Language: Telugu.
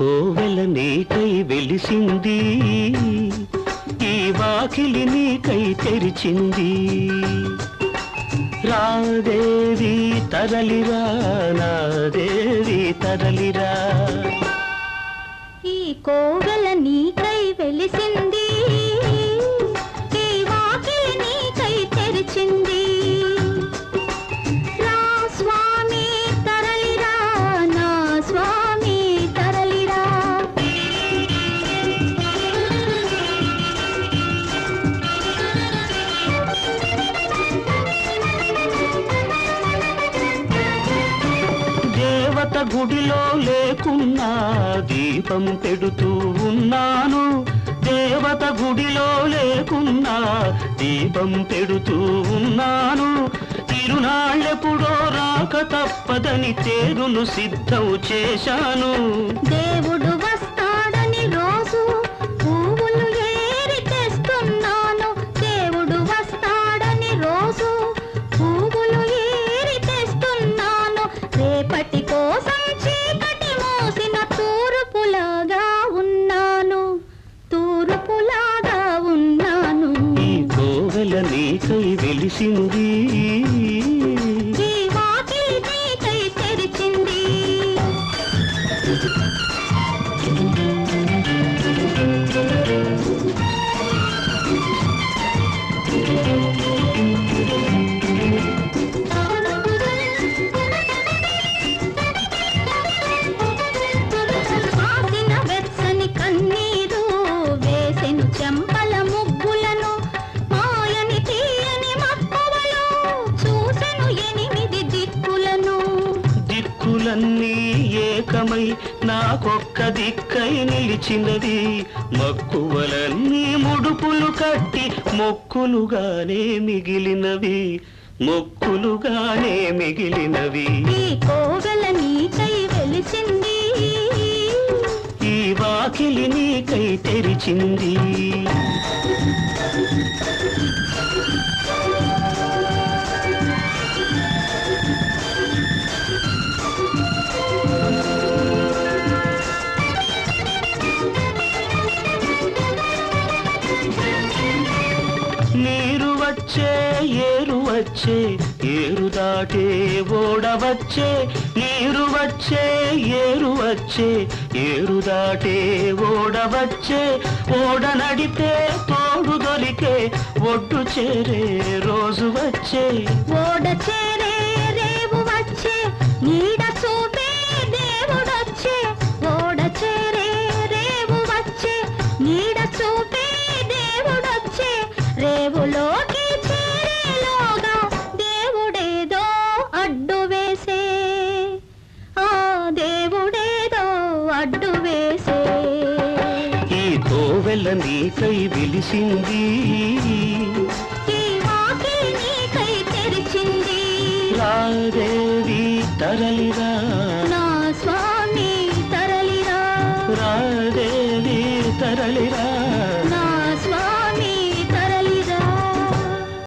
కోవెల నీకై వెలిసింది ఈ వాకిలి నీకై తెరిచింది. రాదేవి తరలిరా నాదేవి తరలిరా. ఈ కోవె గుడిలో లేకున్నా దీపం పెడుతూ ఉన్నాను. దేవత గుడిలో లేకున్నా దీపం పెడుతూ ఉన్నాను. తిరునాళ్ళెప్పుడో రాక తప్పదని తేరును సిద్ధం చేశాను. దే వెలిసింది. ఈ వాకిలి తెరిచింది. నాకొక్క దిక్కై నిలిచినది. మక్కువలన్నీ ముడుపులు కట్టి మొక్కులుగానే మిగిలినవి. మొక్కులుగానే మిగిలినవి. ఈ కోవెల నీకై వెలిసింది. ఈ వాకిలి నీకై తెరిచింది. వచ్చే ఏరు వచ్చే ఏరు దాటే ఓడ వచ్చే నీరు వచ్చే ఏరు వచ్చే ఏరు దాటే ఓడ వచ్చే ఓడ నడితే తోడు దొరికే ఒడ్డు చేరే రోజు వచ్చే. ఓడ చేరే అడ్డు వేసే. ఈ తోవెల నీకై విలిసింది. తెరిచింది. రాదేవి తరలిరా. నా స్వామి తరలిరా. రాదేవి తరలిరా.